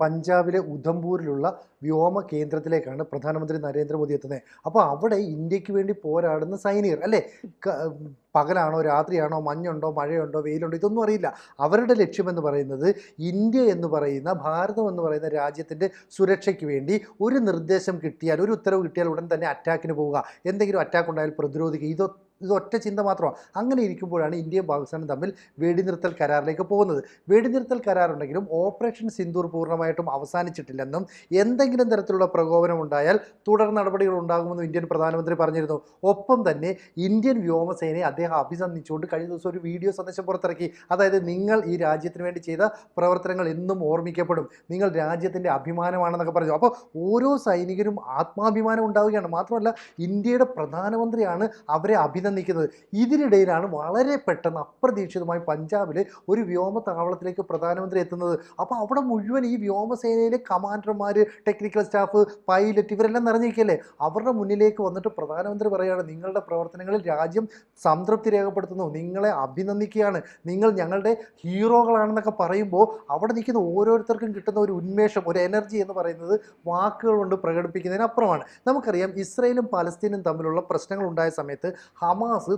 പഞ്ചാബിലെ ഉധംപൂരിലുള്ള വ്യോമ കേന്ദ്രത്തിലേക്കാണ് പ്രധാനമന്ത്രി നരേന്ദ്രമോദി എത്തുന്നത്. അപ്പോൾ അവിടെ ഇന്ത്യയ്ക്ക് വേണ്ടി പോരാടുന്ന സൈനികർ അല്ലേ? പകലാണോ രാത്രിയാണോ മഞ്ഞുണ്ടോ മഴയുണ്ടോ വെയിലുണ്ടോ ഇതൊന്നും അറിയില്ല. അവരുടെ ലക്ഷ്യമെന്ന് പറയുന്നത് ഇന്ത്യ എന്ന് പറയുന്ന ഭാരതം എന്ന് പറയുന്ന രാജ്യത്തിന്റെ സുരക്ഷയ്ക്ക് വേണ്ടി ഒരു നിർദ്ദേശം കിട്ടിയാൽ ഒരു ഉത്തരവ് കിട്ടിയാൽ ഉടൻ തന്നെ അറ്റാക്കിന് പോവുക. എന്തെങ്കിലും അറ്റാക്ക് ഉണ്ടായാൽ പ്രതിരോധിക്കുക. ഇതൊ ഇത് ഒറ്റ ചിന്ത മാത്രമാണ്. അങ്ങനെ ഇരിക്കുമ്പോഴാണ് ഇന്ത്യയും പാകിസ്ഥാനും തമ്മിൽ വെടിനിർത്തൽ കരാറിലേക്ക് പോകുന്നത്. വെടിനിർത്തൽ കരാറുണ്ടെങ്കിലും ഓപ്പറേഷൻ സിന്ദൂർ പൂർണമായിട്ടും അവസാനിച്ചിട്ടില്ലെന്നും എന്തെങ്കിലും തരത്തിലുള്ള പ്രകോപനം ഉണ്ടായാൽ തുടർ നടപടികൾ ഉണ്ടാകുമെന്നും ഇന്ത്യൻ പ്രധാനമന്ത്രി പറഞ്ഞിരുന്നു. ഒപ്പം തന്നെ ഇന്ത്യൻ വ്യോമസേനയെ അദ്ദേഹം അഭിനന്ദിച്ചുകൊണ്ട് കഴിഞ്ഞ ദിവസം ഒരു വീഡിയോ സന്ദേശം പുറത്തിറക്കി. അതായത് നിങ്ങൾ ഈ രാജ്യത്തിന് വേണ്ടി ചെയ്ത പ്രവർത്തനങ്ങൾ എന്നും ഓർമ്മിക്കപ്പെടും. നിങ്ങൾ രാജ്യത്തിന്റെ അഭിമാനമാണെന്നൊക്കെ പറഞ്ഞു. അപ്പോൾ ഓരോ സൈനികരും ആത്മാഭിമാനം ഉണ്ടാവുകയാണ്. മാത്രമല്ല ഇന്ത്യയുടെ പ്രധാനമന്ത്രിയാണ് അവരെ അഭിനന്ദിക്കുന്നത് ഇതിനിടയിലാണ് വളരെ പെട്ടെന്ന് അപ്രതീക്ഷിതമായി പഞ്ചാബിലെ ഒരു വ്യോമ താവളത്തിലേക്ക് പ്രധാനമന്ത്രി എത്തുന്നത്. അപ്പോൾ അവിടെ മുഴുവൻ ഈ വ്യോമസേനയിലെ കമാൻഡർമാർ ടെക്നിക്കൽ സ്റ്റാഫ് പൈലറ്റ് ഇവരെല്ലാം നിറഞ്ഞിരിക്കല്ലേ അവരുടെ മുന്നിലേക്ക് വന്നിട്ട് പ്രധാനമന്ത്രി പറയുകയാണ് നിങ്ങളുടെ പ്രവർത്തനങ്ങളിൽ രാജ്യം സംതൃപ്തി രേഖപ്പെടുത്തുന്നു. നിങ്ങളെ അഭിനന്ദിക്കുകയാണ്. നിങ്ങൾ ഞങ്ങളുടെ ഹീറോകളാണെന്നൊക്കെ പറയുമ്പോൾ അവിടെ നിൽക്കുന്ന ഓരോരുത്തർക്കും കിട്ടുന്ന ഒരു ഉന്മേഷം ഒരു എനർജി എന്ന് പറയുന്നത് വാക്കുകൾ കൊണ്ട് പ്രകടിപ്പിക്കുന്നതിനപ്പുറമാണ്. നമുക്കറിയാം ഇസ്രയേലും പലസ്തീനും തമ്മിലുള്ള പ്രശ്നങ്ങൾ ഉണ്ടായ സമയത്ത് ഹമാസ്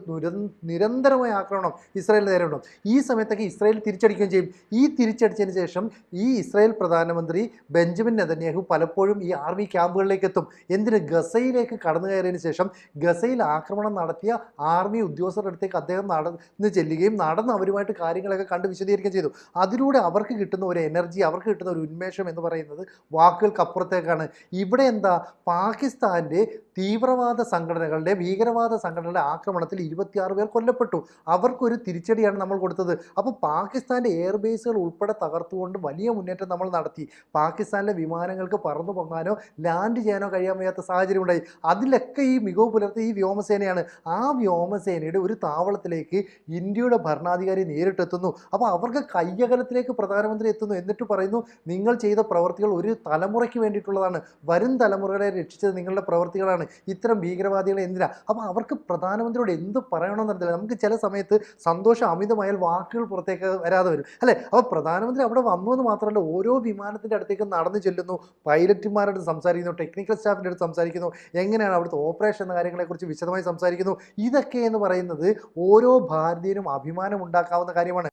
നിരന്തരമായ ആക്രമണം ഇസ്രായേലിന് നേരെ ഉണ്ടാവും ഈ സമയത്തൊക്കെ ഇസ്രായേൽ തിരിച്ചടിക്കുകയും ചെയ്യും. ഈ തിരിച്ചടിച്ചതിന് ശേഷം ഈ ഇസ്രായേൽ പ്രധാനമന്ത്രി ബെഞ്ചമിൻ നെതന്യാഹു പലപ്പോഴും ഈ ആർമി ക്യാമ്പുകളിലേക്ക് എത്തും എന്തിന്? ഗസയിലേക്ക് കടന്നു കയറിയതിന് ശേഷം ഗസയിൽ ആക്രമണം നടത്തിയ ആർമി ഉദ്യോഗസ്ഥരുടെ അടുത്തേക്ക് അദ്ദേഹം നടന്ന് ചെല്ലുകയും നടന്ന് അവരുമായിട്ട് കാര്യങ്ങളൊക്കെ കണ്ട് വിശദീകരിക്കുകയും ചെയ്തു. അതിലൂടെ അവർക്ക് കിട്ടുന്ന ഒരു എനർജി അവർക്ക് കിട്ടുന്ന ഒരു ഉന്മേഷം എന്ന് പറയുന്നത് വാക്കുകൾക്കപ്പുറത്തേക്കാണ്. ഇവിടെ എന്താ? പാകിസ്ഥാന്റെ തീവ്രവാദ സംഘടനകളുടെ ഭീകരവാദ സംഘടനകളുടെ ആക്രമണത്തിൽ ഇരുപത്തിയാറ് പേർ കൊല്ലപ്പെട്ടു. അവർക്കൊരു തിരിച്ചടിയാണ് നമ്മൾ കൊടുത്തത്. അപ്പോൾ പാകിസ്ഥാന്റെ എയർബേസുകൾ ഉൾപ്പെടെ തകർത്തുകൊണ്ട് വലിയ മുന്നേറ്റം നമ്മൾ നടത്തി. പാകിസ്ഥാനിലെ വിമാനങ്ങൾക്ക് പറന്നു പൊങ്ങാനോ ലാൻഡ് ചെയ്യാനോ കഴിയാൻ വയ്യാത്ത സാഹചര്യം ഉണ്ടായി അതിലൊക്കെ ഈ മികവ് പുലർത്തിയ ഈ വ്യോമസേനയാണ്. ആ വ്യോമസേനയുടെ ഒരു താവളത്തിലേക്ക് ഇന്ത്യയുടെ ഭരണാധികാരി നേരിട്ടെത്തുന്നു. അപ്പോൾ അവർക്ക് കയ്യകലത്തിലേക്ക് പ്രധാനമന്ത്രി എത്തുന്നു. എന്നിട്ട് പറയുന്നു നിങ്ങൾ ചെയ്ത പ്രവർത്തികൾ ഒരു തലമുറയ്ക്ക് വേണ്ടിയിട്ടുള്ളതാണ്. വരും തലമുറകളെ രക്ഷിച്ചത് നിങ്ങളുടെ പ്രവർത്തികളാണ്. ഇത്തരം ഭീകരവാദികളെ എന്തിനാ? അപ്പോൾ അവർക്ക് പ്രധാനമന്ത്രിയോട് എന്ത് പറയണമെന്നറിയില്ല നമുക്ക് ചില സമയത്ത് സന്തോഷം അമിതമായാൽ വാക്കുകൾ പുറത്തേക്ക് വരാതെ വരും. അല്ലേ? അപ്പോൾ പ്രധാനമന്ത്രി അവിടെ വന്നു എന്ന് മാത്രമല്ല ഓരോ വിമാനത്തിന്റെ അടുത്തേക്ക് നടന്നു ചെല്ലുന്നു. പൈലറ്റുമാരോട് സംസാരിക്കുന്നു ടെക്നിക്കൽ സ്റ്റാഫിന്റെ അടുത്ത് സംസാരിക്കുന്നു. എങ്ങനെയാണ് അവിടുത്തെ ഓപ്പറേഷൻ എന്ന കാര്യങ്ങളെക്കുറിച്ച് വിശദമായി സംസാരിക്കുന്നു. ഇതൊക്കെ എന്ന് പറയുന്നത് ഓരോ ഭാരതീയനും അഭിമാനം ഉണ്ടാക്കാവുന്ന കാര്യമാണ്.